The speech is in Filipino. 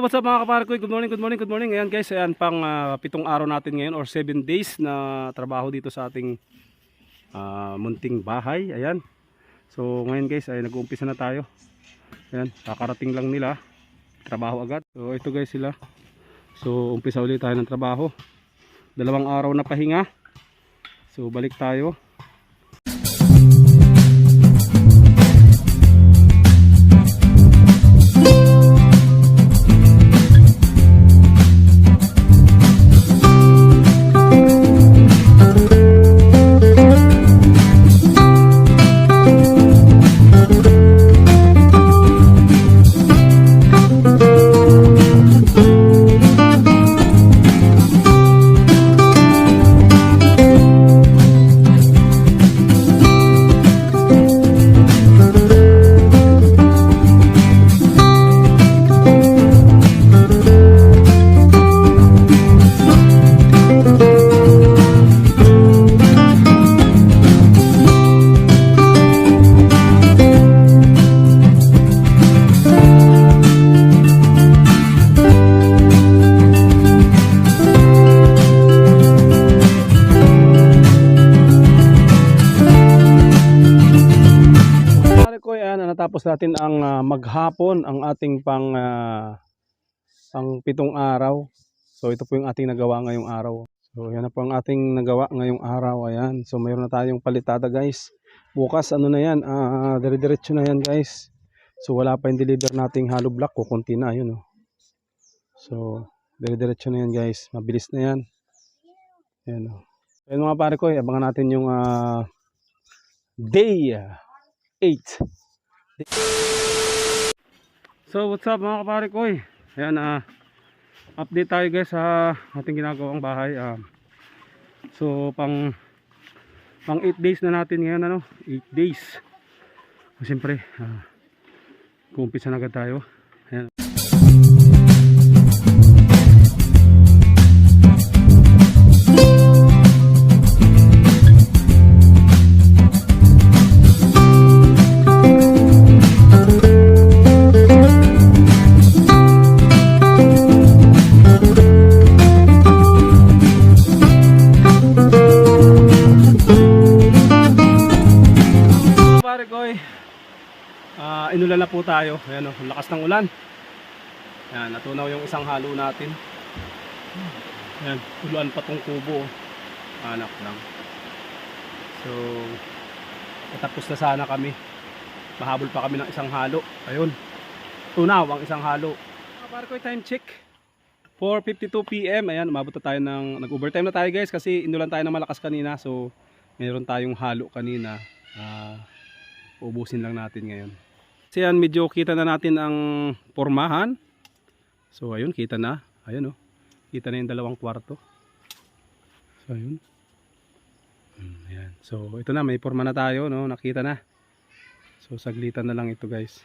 What's up mga kaparkoy? Good morning, good morning, good morning. Ayan guys, ayan pang ah, pitong araw natin ngayon or 7 days na trabaho dito sa ating ah, munting bahay. Ayan. So ngayon guys, ay nag-uumpisa na tayo. Ayan, kakarating lang nila. Trabaho agad. So ito guys sila. So umpisa ulit tayo ng trabaho. Dalawang araw na pahinga. So balik tayo. Ko yan, natapos natin ang ah, maghapon ang ating pang ah, pang pitong araw. So ito po yung ating nagawa ngayong araw. So yan na po ang ating nagawa ngayong araw. Ayan. So mayroon na tayong palitada guys. Bukas ano na yan, ah dire-diretso na yan guys. So wala pa yung deliver nating hollow block, kukunti na yun oh. So dire-diretso na yan guys. Mabilis na yan. Ayan oh. Ayan mga pare ko, abangan natin yung ah, day 8. So what's up mga kapare ko eh. Ayan ah update tayo guys sa ating ginagawang bahay. ah. so pang pang 8 days na natin ngayon ano, 8 days. Siyempre, ah, kumpisa na agad tayo. Ah, inulan na po tayo. Ayan oh, ang lakas ng ulan. Ayan, natunaw yung isang halo natin. Ayan, ulan pa tong kubo. oh. Anak lang. So, patapos na sana kami. Mahabol pa kami ng isang halo. Ayun. Tunaw ang isang halo. Mga pare ko, time check. 4.52 p.m. Ayan, umabot na tayo ng... Nag-overtime na tayo guys kasi inulan tayo ng malakas kanina. So, meron tayong halo kanina. Ah, ubusin lang natin ngayon. Kasi yan, medyo kita na natin ang pormahan. So ayun, kita na. Ayun oh. Kita na yung dalawang kwarto. So ayun. Hmm, ayan. So ito na, may porma na tayo, no? Nakita na. So saglitan na lang ito, guys.